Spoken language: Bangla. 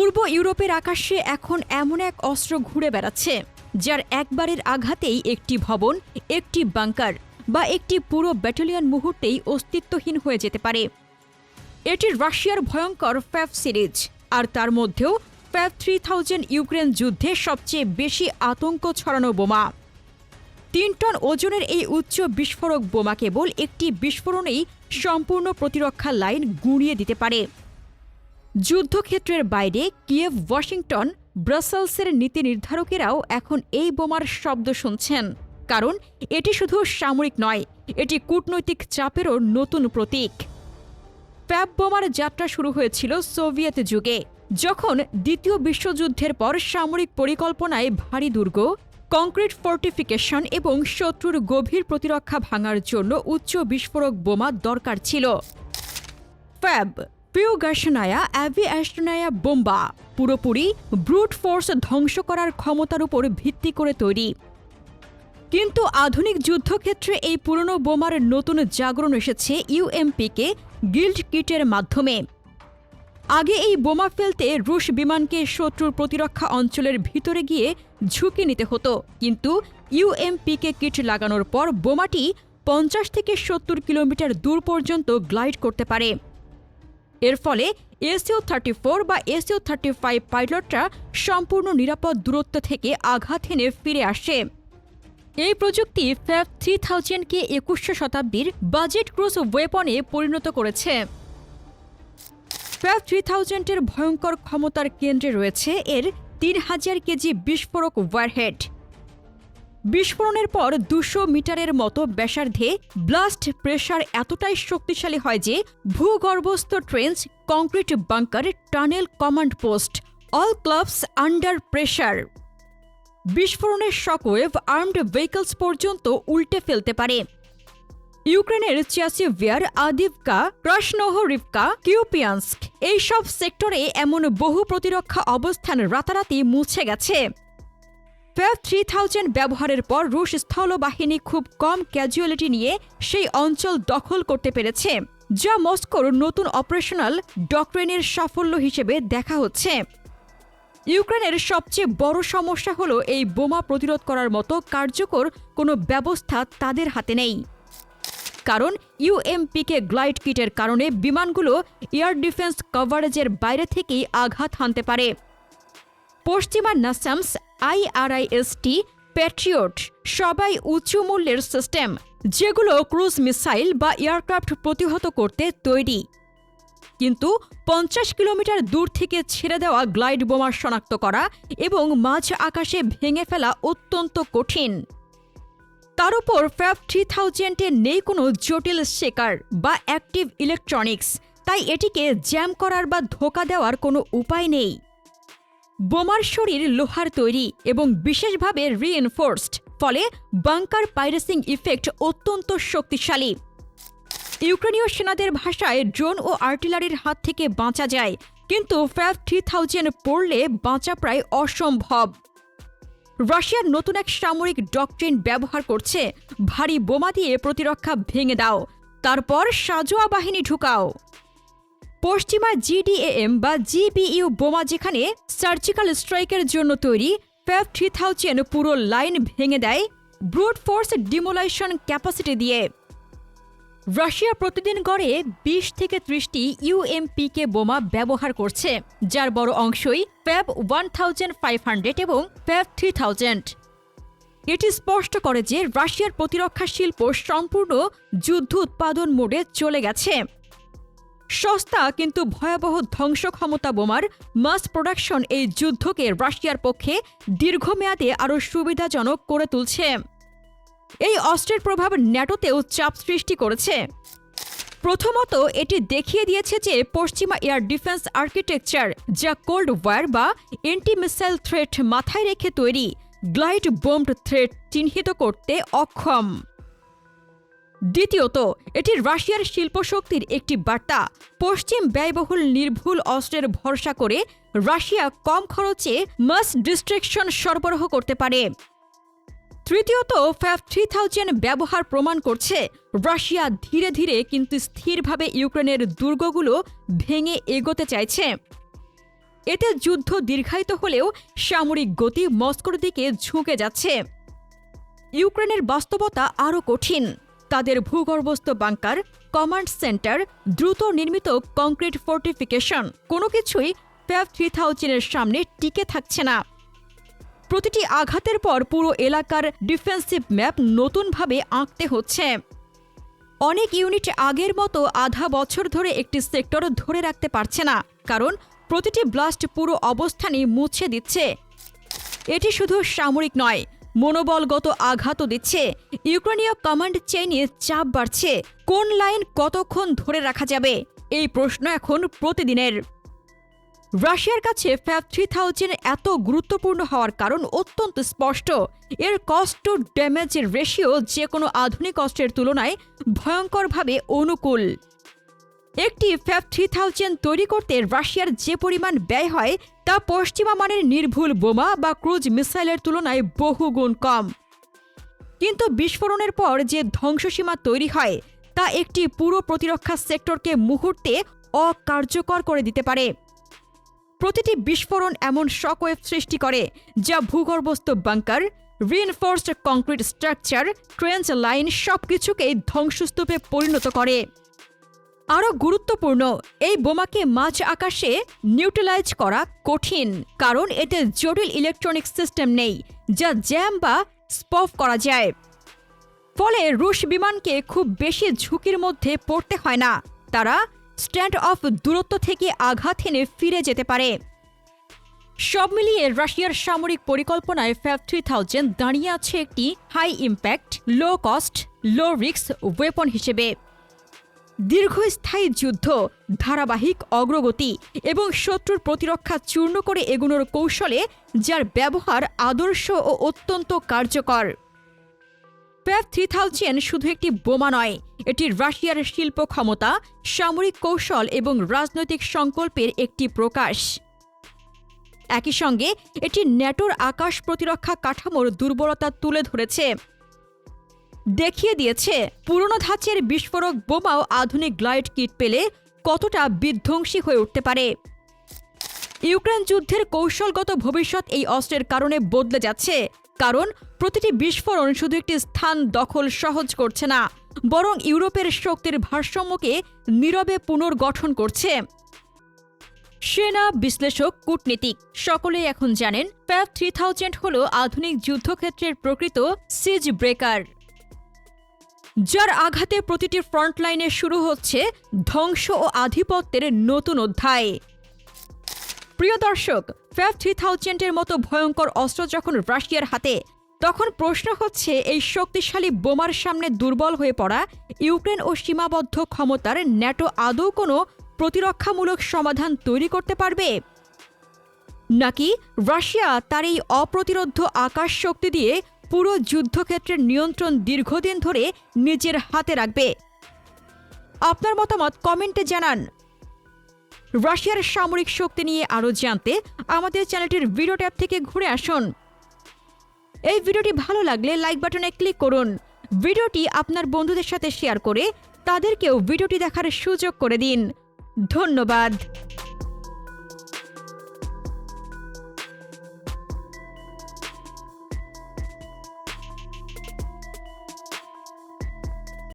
পূর্ব ইউরোপের আকাশে এখন এমন এক অস্ত্র ঘুরে বেড়াচ্ছে, যার একবারের আঘাতেই একটি ভবন, একটি বাংকার বা একটি পুরো ব্যাটালিয়ন মুহূর্তেই অস্তিত্বহীন হয়ে যেতে পারে। এটি রাশিয়ার ভয়ঙ্কর ফ্যাফ সিরিজ, আর তার মধ্যেও ফ্যাফ থ্রি থাউজেন্ড ইউক্রেন যুদ্ধে সবচেয়ে বেশি আতঙ্ক ছড়ানো বোমা। তিন টন ওজনের এই উচ্চ বিস্ফোরক বোমা কেবল একটি বিস্ফোরণেই সম্পূর্ণ প্রতিরক্ষা লাইন গুঁড়িয়ে দিতে পারে। যুদ্ধক্ষেত্রের বাইরে কিয়েভ, ওয়াশিংটন, ব্রাসেলসের নীতি নির্ধারকেরাও এখন এই বোমার শব্দ শুনছেন। কারণ এটি শুধু সামরিক নয়, এটি কূটনৈতিক চাপেরও নতুন প্রতীক। প্যাব বোমার যাত্রা শুরু হয়েছিল সোভিয়েত যুগে, যখন দ্বিতীয় বিশ্বযুদ্ধের পর সামরিক পরিকল্পনায় ভারী দুর্গ, কংক্রিট ফর্টিফিকেশন এবং শত্রুর গভীর প্রতিরক্ষা ভাঙার জন্য উচ্চ বিস্ফোরক বোমা দরকার ছিল। ফ্যাব পিওগাশনায়া অ্যাভিঅ্যাস্টনায়া বোম্বা, পুরোপুরি ব্রুট ফোর্স ধ্বংস করার ক্ষমতার উপর ভিত্তি করে তৈরি। কিন্তু আধুনিক যুদ্ধক্ষেত্রে এই পুরনো বোমার নতুন জাগরণ এসেছে ইউএমপিকে গিল্ড কিটের মাধ্যমে। আগে এই বোমা ফেলতে রুশ বিমানকে শত্রুর প্রতিরক্ষা অঞ্চলের ভিতরে গিয়ে ঝুঁকি নিতে হতো, কিন্তু ইউএমপিকে কিট লাগানোর পর বোমাটি পঞ্চাশ থেকে সত্তর কিলোমিটার দূর পর্যন্ত গ্লাইড করতে পারে। এর ফলে এসিও থার্টি ফোর বা এসিও থার্টি ফাইভ পাইলটরা সম্পূর্ণ নিরাপদ দূরত্ব থেকে আঘাত হেনে ফিরে আসে। এই প্রযুক্তি ফ্যাফ থ্রি থাউজেন্ডকে একুশশো শতাব্দীর বাজেট ক্রুজ ওয়েপনে পরিণত করেছে। ফ্যাফ থ্রি থাউজেন্ডের ভয়ঙ্কর ক্ষমতার কেন্দ্রে রয়েছে এর তিন হাজার কেজি বিস্ফোরক ওয়ারহেড। বিস্ফোরণের পর দুশো মিটারের মতো ব্যাসার্ধে ব্লাস্ট প্রেশার এতটাই শক্তিশালী হয় যে ভূগর্ভস্থ trenches, concrete bunker, tunnel command post, all clubs under pressure বিস্ফোরণের শকওয়েভ আর্মড ভেহিকলস পর্যন্ত উল্টে ফেলতে পারে। ইউক্রেনের চিয়াসিভিয়ার আদিভকা ক্রাশনোহরিভকা কিউপিয়ান্স্ক, এইসব সেক্টরে এমন বহু প্রতিরক্ষা অবস্থান রাতারাতি মুছে গেছে। ফ্যাব থ্রি থাউজেন্ড ব্যবহারের পর রুশ স্থলবাহিনী খুব কম ক্যাজুয়ালিটি নিয়ে সেই অঞ্চল দখল করতে পেরেছে, যা মস্কোর নতুন অপারেশনাল ডক্ট্রেনের সাফল্য হিসেবে দেখা হচ্ছে। ইউক্রেনের সবচেয়ে বড় সমস্যা হলো এই বোমা প্রতিরোধ করার মতো কার্যকর কোনো ব্যবস্থা তাদের হাতে নেই। কারণ ইউএমপিকে গ্লাইড কিটের কারণে বিমানগুলো এয়ার ডিফেন্স কভারেজের বাইরে থেকেই আঘাত হানতে পারে। পশ্চিমা নাসামস আইআরআইএসটি, প্যাট্রিয়ট, সবাই উচ্চ মূল্যের সিস্টেম, যেগুলো ক্রুজ মিসাইল বা এয়ারক্রাফট প্রতিহত করতে তৈরি। কিন্তু পঞ্চাশ কিলোমিটার দূর থেকে ছেড়ে দেওয়া গ্লাইড বোমা শনাক্ত করা এবং মাঝ আকাশে ভেঙে ফেলা অত্যন্ত কঠিন। তার উপর ফ্যাব থ্রি থাউজেন্ডে নেই কোনো জটিল শেকার বা অ্যাক্টিভ ইলেকট্রনিক্স, তাই এটিকে জ্যাম করার বা ধোকা দেওয়ার কোনো উপায় নেই। বোমার শরীর লোহার তৈরি এবং বিশেষভাবে রিএনফোর্সড ফলে বাংকার পাইরেসিং ইফেক্ট অত্যন্ত শক্তিশালী। ইউক্রেনীয় সেনাদের ভাষায় ড্রোন ও আর্টিলারির হাত থেকে বাঁচা যায়, কিন্তু ফ্যাব থ্রি থাউজেন্ড পড়লে বাঁচা প্রায় অসম্ভব। রাশিয়ার নতুন এক সামরিক ডকট্রিন ব্যবহার করছে, ভারী বোমা দিয়ে প্রতিরক্ষা ভেঙে দাও, তারপর সাজোয়া বাহিনী ঢুকাও। পশ্চিমা জিডিএএম বা জিবিইউ বোমা যেখানে সার্জিক্যাল স্ট্রাইকের জন্য তৈরি ফ্যাব থ্রি থাউজেন্ড পুরো লাইন ভেঙে দেয় ব্রুট ফোর্স ডিমোলাইশন ক্যাপাসিটি দিয়ে। রাশিয়া প্রতিদিন গড়ে বিশ থেকে ত্রিশটি ইউএমপিকে বোমা ব্যবহার করছে, যার বড় অংশই FAB one thousand five hundred এবং ফ্যাব থ্রি থাউজেন্ড এটি স্পষ্ট করে যে রাশিয়ার প্রতিরক্ষা শিল্প সম্পূর্ণ যুদ্ধ উৎপাদন মোডে চলে গেছে। সস্তা কিন্তু ভয়াবহ ধ্বংস ক্ষমতা বোমার মাস প্রোডাকশন এই যুদ্ধকে রাশিয়ার পক্ষে দীর্ঘমেয়াদে আরও সুবিধাজনক করে তুলছে। এই অস্ত্রের প্রভাব ন্যাটোতেও চাপ সৃষ্টি করেছে। প্রথমত, এটি দেখিয়ে দিয়েছে যে পশ্চিমা এয়ার ডিফেন্স আর্কিটেকচার, যা কোল্ড ওয়ার বা এন্টি মিসাইল থ্রেট মাথায় রেখে তৈরি, গ্লাইড বোম্ড থ্রেট চিহ্নিত করতে অক্ষম। দ্বিতীয়ত, এটি রাশিয়ার শিল্পশক্তির একটি বার্তা। পশ্চিম ব্যয়বহুল নির্ভুল অস্ত্রের ভরসা করে রাশিয়া কম খরচে মাস ডিস্ট্রেকশন সরবরাহ করতে পারে। তৃতীয়ত ফ্যাফ থ্রি থাউজেন্ড ব্যবহার প্রমাণ করছে, রাশিয়া ধীরে ধীরে কিন্তু স্থিরভাবে ইউক্রেনের দুর্গগুলো ভেঙে এগোতে চাইছে। এতে যুদ্ধ দীর্ঘায়িত হলেও সামরিক গতি মস্কোর দিকে ঝুঁকে যাচ্ছে। ইউক্রেনের বাস্তবতা আরও কঠিন। তাদের ভূগর্ভস্থ বাংকার কমান্ড সেন্টার দ্রুত নির্মিত কংক্রিট ফোর্টিফিকেশন কোনো কিছুই প্যাভ থ্রি থাউজেন্ডের সামনে টিকে থাকছে না। প্রতিটি আঘাতের পর পুরো এলাকার ডিফেন্সিভ ম্যাপ নতুনভাবে আঁকতে হচ্ছে। অনেক ইউনিট আগের মতো আধা বছর ধরে একটি সেক্টর ধরে রাখতে পারছে না, কারণ প্রতিটি ব্লাস্ট পুরো অবস্থানই মুছে দিচ্ছে। এটি শুধু সামরিক নয় মনোবলগত আঘাতও দিচ্ছে। ইউক্রেনীয় কমান্ড চেইনে চাপ বাড়ছে। কোন লাইন কতক্ষণ ধরে রাখা যাবে? এই প্রশ্ন এখন প্রতিদিনের। রাশিয়ার কাছে ফ্যাব থ্রি থাউজেন্ড এত গুরুত্বপূর্ণ হওয়ার কারণ অত্যন্ত স্পষ্ট। এর কস্ট টু ড্যামেজের রেশিও যে কোনো আধুনিক কষ্টের তুলনায় ভয়ঙ্করভাবে অনুকূল। একটি ফ্যাব থ্রি থাউজেন্ড তৈরি করতে রাশিয়ার যে পরিমাণ ব্যয় হয় তা পশ্চিমা মানের নির্ভুল বোমা বা ক্রুজ মিসাইলের তুলনায় বহুগুণ কম। কিন্তু বিস্ফোরণের পর যে ধ্বংসসীমা তৈরি হয়, তা একটি পুরো প্রতিরক্ষা সেক্টরকে মুহূর্তে অকার্যকর করে দিতে পারে। প্রতিটি বিস্ফোরণ এমন শকওয়েভ সৃষ্টি করে, যা ভূগর্ভস্থ bunker reinforced concrete structure trench line সবকিছুকেই ধ্বংসস্তূপে পরিণত করে। আরও গুরুত্বপূর্ণ, এই বোমাকে মাঝ আকাশে নিউট্রালাইজ করা কঠিন, কারণ এতে জটিল ইলেকট্রনিক সিস্টেম নেই, যা জ্যাম বা স্পফ করা যায়। ফলে রুশ বিমানকে খুব বেশি ঝুঁকির মধ্যে পড়তে হয় না, তারা স্ট্যান্ড অফ দূরত্ব থেকে আঘাত হেনে ফিরে যেতে পারে। সব মিলিয়ে রাশিয়ার সামরিক পরিকল্পনায় ফ্যাব থ্রি থাউজেন্ড দাঁড়িয়ে আছে একটি high impact low cost low risk weapon হিসেবে। দীর্ঘস্থায়ী যুদ্ধ, ধারাবাহিক অগ্রগতি এবং শত্রুর প্রতিরক্ষা চূর্ণ করে এগুনোর কৌশলে যার ব্যবহার আদর্শ ও অত্যন্ত কার্যকর। প্যাভ থ্রি থাউজেন্ড শুধু একটি বোমা নয়, এটি রাশিয়ার শিল্প ক্ষমতা, সামরিক কৌশল এবং রাজনৈতিক সংকল্পের একটি প্রকাশ। একই সঙ্গে, এটি ন্যাটোর আকাশ প্রতিরক্ষা কাঠামোর দুর্বলতা তুলে ধরেছে। দেখিয়ে দিয়েছে, পুরনো ধাঁচের বিস্ফোরক বোমাও আধুনিক গ্লাইড কিট পেলে কতটা বিধ্বংসী হয়ে উঠতে পারে। ইউক্রেন যুদ্ধের কৌশলগত ভবিষ্যৎ এই অস্ত্রের কারণে বদলে যাচ্ছে, কারণ প্রতিটি বিস্ফোরণ শুধু একটি স্থান দখল সহজ করছে না, বরং ইউরোপের শক্তির ভারসাম্যকে নীরবে পুনর্গঠন করছে। সেনা বিশ্লেষক, কূটনীতিক, সকলেই এখন জানেন, প্যাভ থ্রি থাউজেন্ড হল আধুনিক যুদ্ধক্ষেত্রের প্রকৃত সিজ ব্রেকার। যার আঘাতে প্রতিটি ফ্রন্টলাইনে শুরু হচ্ছে ধ্বংস ও আধিপত্যের নতুন অধ্যায়। প্রিয় দর্শক, ফ্যাব থ্রি থাউজেন্ডের মতো ভয়ঙ্কর অস্ত্র যখন রাশিয়ার হাতে, তখন প্রশ্ন হচ্ছে এই শক্তিশালী বোমার সামনে দুর্বল হয়ে পড়া ইউক্রেন ও সীমাবদ্ধ ক্ষমতার ন্যাটো আদৌ কোনো প্রতিরক্ষামূলক সমাধান তৈরি করতে পারবে? নাকি রাশিয়া তার এই অপ্রতিরোধ্য আকাশ শক্তি দিয়ে পুরো যুদ্ধক্ষেত্রের নিয়ন্ত্রণ দীর্ঘদিন ধরে নিজের হাতে রাখবে। আপনার মতামত কমেন্টে জানান। রাশিয়ার সামরিক শক্তি নিয়ে আরও জানতে আমাদের চ্যানেলটির ভিডিও ট্যাব থেকে ঘুরে আসুন। এই ভিডিওটি ভালো লাগলে লাইক বাটনে ক্লিক করুন। ভিডিওটি আপনার বন্ধুদের সাথে শেয়ার করে তাদেরকেও ভিডিওটি দেখার সুযোগ করে দিন। ধন্যবাদ।